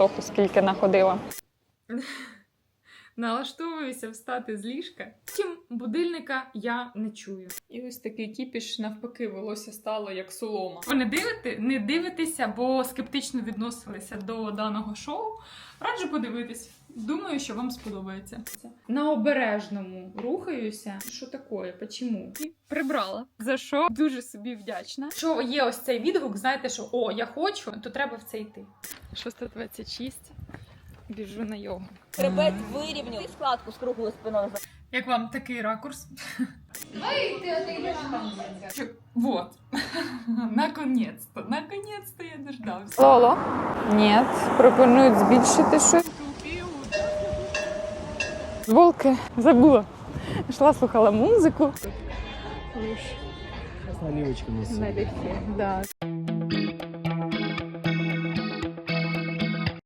соху, скільки находила. Налаштовуюся встати з ліжка. Втім, будильника я не чую. І ось такий кіпіш, навпаки, волосся стало як солома. Ви не дивите, не дивитеся, бо скептично відносилися до даного шоу. Раджу подивитись. Думаю, що вам сподобається. На обережному рухаюся. Що таке? Почому? Прибрала. За що дуже собі вдячна. Що є ось цей відгук, знаєте, що о, я хочу, то треба в це йти. 6.26. Біжу на йогу. Хребет вирівняв. Складку з круглою спиною. Як вам такий ракурс? Що- Вот. Наконець-то, наконець-то я дождався. Лоло? Ні, пропонують збільшити щось. Волки, забула. Йшла, слухала музику. С наливочками. Да.